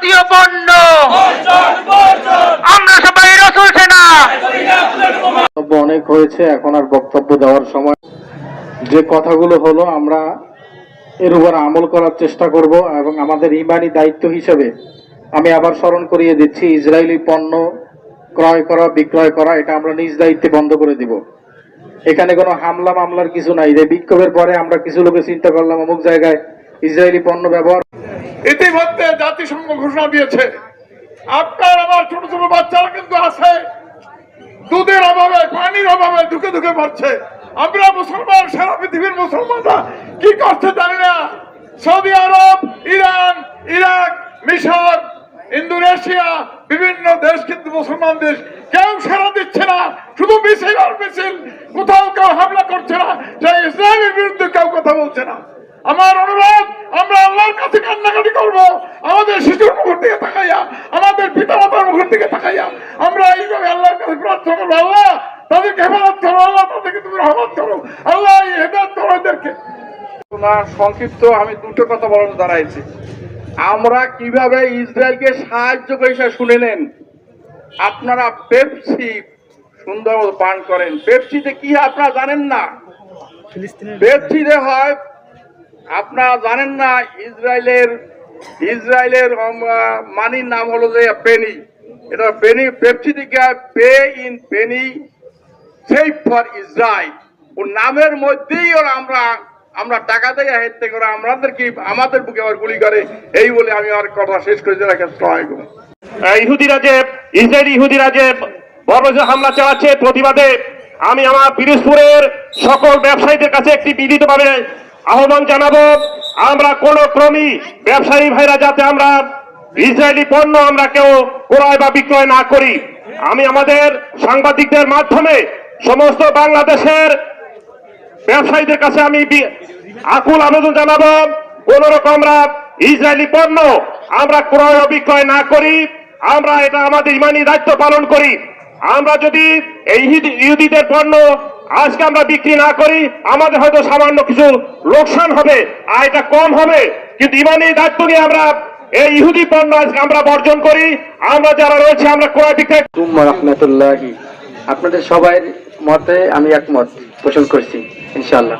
ভারতীয় পণ্য। আমরা সবাই রসুল সেনা অনেক হয়েছে, এখন আর বক্তব্য দেওয়ার সময় যে কথাগুলো হলো, আমরা এর উপর আমল করার চেষ্টা করব এবং আমাদের ইমানি দায়িত্ব হিসেবে আমি আবার স্মরণ করিয়ে দিচ্ছি, ইসরায়েলি পণ্য ক্রয় করা, বিক্রয় করা, এটা আমরা নিজ দায়িত্বে বন্ধ করে দিব। এখানে কোনো হামলা মামলার কিছু নাই। যে বিক্ষোভের পরে আমরা কিছু লোকে চিন্তা করলাম, অমুক জায়গায় ইসরায়েলি পণ্য ব্যবহার ইতিমধ্যে জাতিসংঘ ঘোষণা দিয়েছে। আপনার, আমার ছোট ছোট বাচ্চারা কিন্তু আছে। দুধের অভাবে, পানির অভাবে ধুকে ধুকে মরছে। আমরা মুসলমান, সারা পৃথিবীর মুসলমানরা কি করছে জানি না। সৌদি আরব, ইরান, ইরাক, মিশর, ইন্দোনেশিয়া, বিভিন্ন দেশ কিন্তু মুসলমান দেশ। কেউ সারা দিচ্ছে না। শুধু মিছিল আর মিছিল। কোথাও কেউ হামলা করছে না। সেই ইসরায়েলের বিরুদ্ধে কেউ কথা বলছে না। আমার অনুরোধ আমরা আল্লাহর কাছে কান্নাকাটি করব। আমাদের শিশুর মুখের দিকে তাকাইয়া আমাদের পিতা মাতার মুখের দিকে তাকাইয়া আমরা এইভাবে আল্লাহর কাছে প্রার্থনা করব আল্লাহ তাদেরকে হেফাজত করো আল্লাহ তাদেরকে তুমি রহমত করো আল্লাহ এই হেদায়ত করো এদেরকে। না সংক্ষিপ্ত আমি দুটো কথা বলতে দাঁড়াইছি আমরা কীভাবে ইসরায়েলকে সাহায্য করি শুনে নেন? আপনারা পেপসি সুন্দর পান করেন। পেপসিতে কি হয় আপনারা জানেন না? পেপসিতে হয় আপনারা জানেন না ইসরায়েলের ইসরায়েলের মানির নাম হলো যে পেনি। এটা পেনি পেপসি থেকে pay in penny save for Israel. ও নামের মধ্যেই ওরা আমরা আমরা টাকা দেয় হেড থেকে ওরা আমাদের কি আমাদের বুকে আবার গুলি করে। এই বলে আমি আর কথা শেষ করে রাখি আসসালামু আলাইকুম। আহ, ইহুদিরা যে ইসরায়েলি ইহুদিরা যে বর্বর হামলা চালাচ্ছে প্রতিবাদে। আমি আমার পিরোজপুরের সকল ব্যবসায়ীদের কাছে একটি বিনীতভাবে আহ্বান জানাব, আমরা কোন ক্রমই ব্যবসায়ী ভাইরা যাতে আমরা ইসরায়েলি পণ্য আমরা কেউ ক্রয় বা বিক্রয় না করি। আমি আমাদের সাংবাদিকদের মাধ্যমে সমস্ত বাংলাদেশের ব্যবসায়ীদের কাছে আমি আকুল আবেদন জানাব, কোন রকম ইসরায়েলি পণ্য আমরা ক্রয় ও বিক্রয় না করি, আমরা এটা আমাদের ইমানি দায়িত্ব পালন করি। আমরা যদি এই ইহুদিদের পণ্য আজকে আমরা বিক্রি না করি, আমাদের হয়তো সামান্য কিছু লোকসান হবে, আর এটা কম হবে। কিন্তু ইমানি দায়িত্ব নিয়ে আমরা এই ইহুদি পণ্য আজকে আমরা বর্জন করি। আমরা যারা রয়েছে, আমরা ক্রয় বিক্রয় আপনাদের সবাই মতে আমি একমত, পোষণ করছি, ইনশাআল্লাহ।